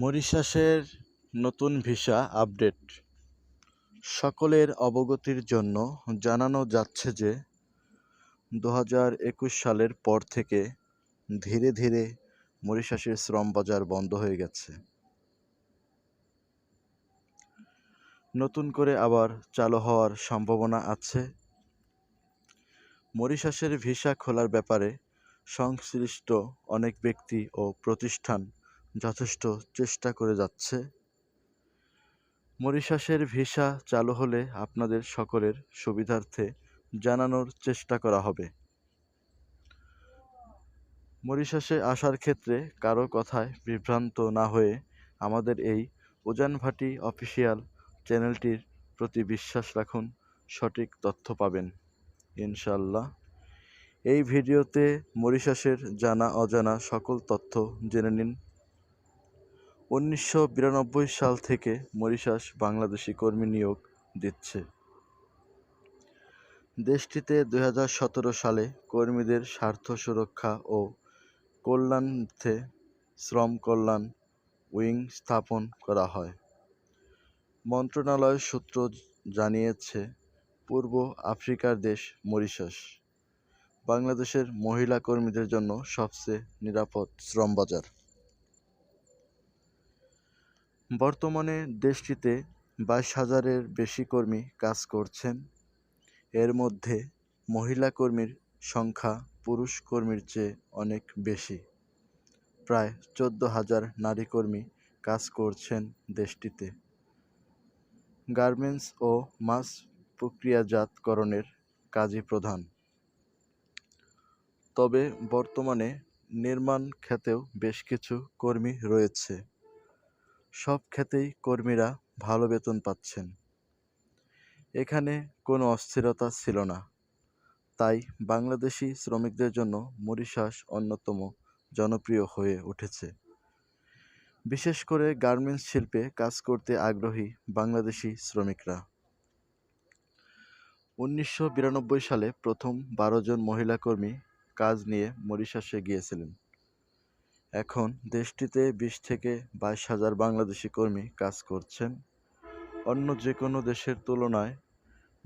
মরিশাসের নতুন visa update. সকলের অবগতির জন্য জানানো যাচ্ছে যে দু হাজার একুশ সালের পর থেকে ধীরে ধীরে মরিশাসের শ্রম বাজার বন্ধ হয়ে গেছে। নতুন করে আবার চালু হওয়ার সম্ভাবনা আছে। মরিশাসের ভিসা খোলার ব্যাপারে সংশ্লিষ্ট অনেক ব্যক্তি ও প্রতিষ্ঠান যথেষ্ট চেষ্টা করে যাচ্ছে। মরিশাসের ভিসা চালু হলে আপনাদের সকলের সুবিধার্থে জানানোর চেষ্টা করা হবে। মরিশাসে আসার ক্ষেত্রে কারও কথায় বিভ্রান্ত না হয়ে আমাদের এই উজান ভাটি অফিসিয়াল চ্যানেলটির প্রতি বিশ্বাস রাখুন, সঠিক তথ্য পাবেন। ইনশাল্লাহ এই ভিডিওতে মরিশাসের জানা অজানা সকল তথ্য জেনে নিন। উনিশশো বিরানব্বই সাল থেকে মরিশাস বাংলাদেশি কর্মী নিয়োগ দিচ্ছে। দেশটিতে দু হাজার সতেরো সালে কর্মীদের স্বার্থ সুরক্ষা ও কল্যাণার্থে শ্রম কল্যাণ উইং স্থাপন করা হয়। মন্ত্রণালয় সূত্র জানিয়েছে, পূর্ব আফ্রিকার দেশ মরিশাস, বাংলাদেশের মহিলা কর্মীদের জন্য সবচেয়ে নিরাপদ শ্রম বাজার বর্তমানে দেশটিতে বাইশ হাজারের বেশি কর্মী কাজ করছেন। এর মধ্যে মহিলা কর্মীর সংখ্যা পুরুষ কর্মীর চেয়ে অনেক বেশি। প্রায় চোদ্দ হাজার নারী কর্মী কাজ করছেন দেশটিতে। গার্মেন্টস ও মাছ প্রক্রিয়াজাতকরণের কাজই প্রধান। তবে বর্তমানে নির্মাণ খাতেও বেশ কিছু কর্মী রয়েছে। সব ক্ষেতেই কর্মীরা ভালো বেতন পাচ্ছেন। এখানে কোনো অস্থিরতা ছিল না। তাই বাংলাদেশি শ্রমিকদের জন্য মরিশাস অন্যতম জনপ্রিয় হয়ে উঠেছে। বিশেষ করে গার্মেন্টস শিল্পে কাজ করতে আগ্রহী বাংলাদেশি শ্রমিকরা। উনিশশো বিরানব্বই সালে প্রথম বারো জন মহিলা কর্মী কাজ নিয়ে মরিশাসে গিয়েছিলেন। এখন দেশটিতে বিশ থেকে বাইশ হাজার বাংলাদেশি কর্মী কাজ করছেন। অন্য যে কোনো দেশের তুলনায়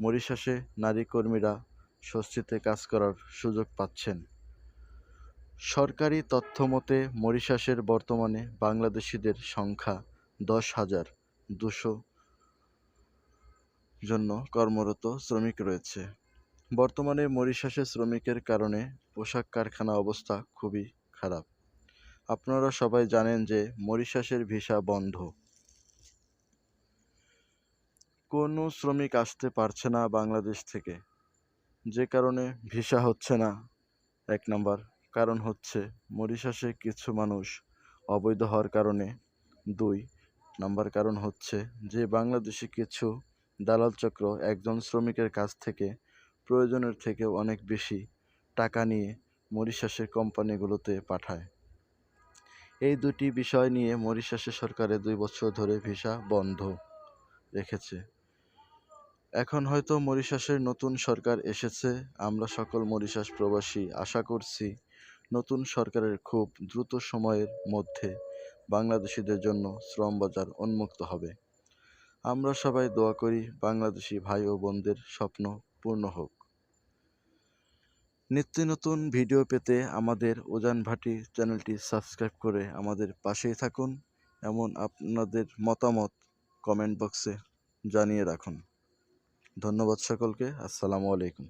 মরিশাসে নারী কর্মীরা স্বস্তিতে কাজ করার সুযোগ পাচ্ছেন। সরকারি তথ্য মতে, মরিশাসের বর্তমানে বাংলাদেশিদের সংখ্যা দশ হাজার দুশো জন্য কর্মরত শ্রমিক রয়েছে। বর্তমানে মরিশাসে শ্রমিকের কারণে পোশাক কারখানা অবস্থা খুবই খারাপ। আপনারা সবাই জানেন যে মরিশাসের ভিসা বন্ধ। কোনো শ্রমিক আসতে পারছে না বাংলাদেশ থেকে। যে কারণে ভিসা হচ্ছে না। এক নাম্বার কারণ হচ্ছে মরিশাসে কিছু মানুষ অবৈধ হওয়ার কারণে। দুই নাম্বার কারণ হচ্ছে যে বাংলাদেশি কিছু দালাল চক্র একজন শ্রমিকের কাছ থেকে প্রয়োজনের থেকেও অনেক বেশি টাকা নিয়ে মরিশাসের কোম্পানিগুলোতে পাঠায়। এই দুটি বিষয় নিয়ে মরিশাসের সরকারে দুই বছর ধরে ভিসা বন্ধ রেখেছে। এখন হয়তো মরিশাসের নতুন সরকার এসেছে। আমরা সকল মরিশাস প্রবাসী আশা করছি নতুন সরকারের খুব দ্রুত সময়ের মধ্যে বাংলাদেশিদের জন্য শ্রম বাজার উন্মুক্ত হবে। আমরা সবাই দোয়া করি বাংলাদেশি ভাই ও বোনদের স্বপ্ন পূর্ণ হোক। নিত্য নতুন ভিডিও পেতে আমাদের ওজান ভাটি চ্যানেলটি সাবস্ক্রাইব করে আমাদের পাশেই থাকুন। এমন আপনাদের মতামত কমেন্ট বক্সে জানিয়ে রাখুন। ধন্যবাদ সকলকে। আসসালামু আলাইকুম।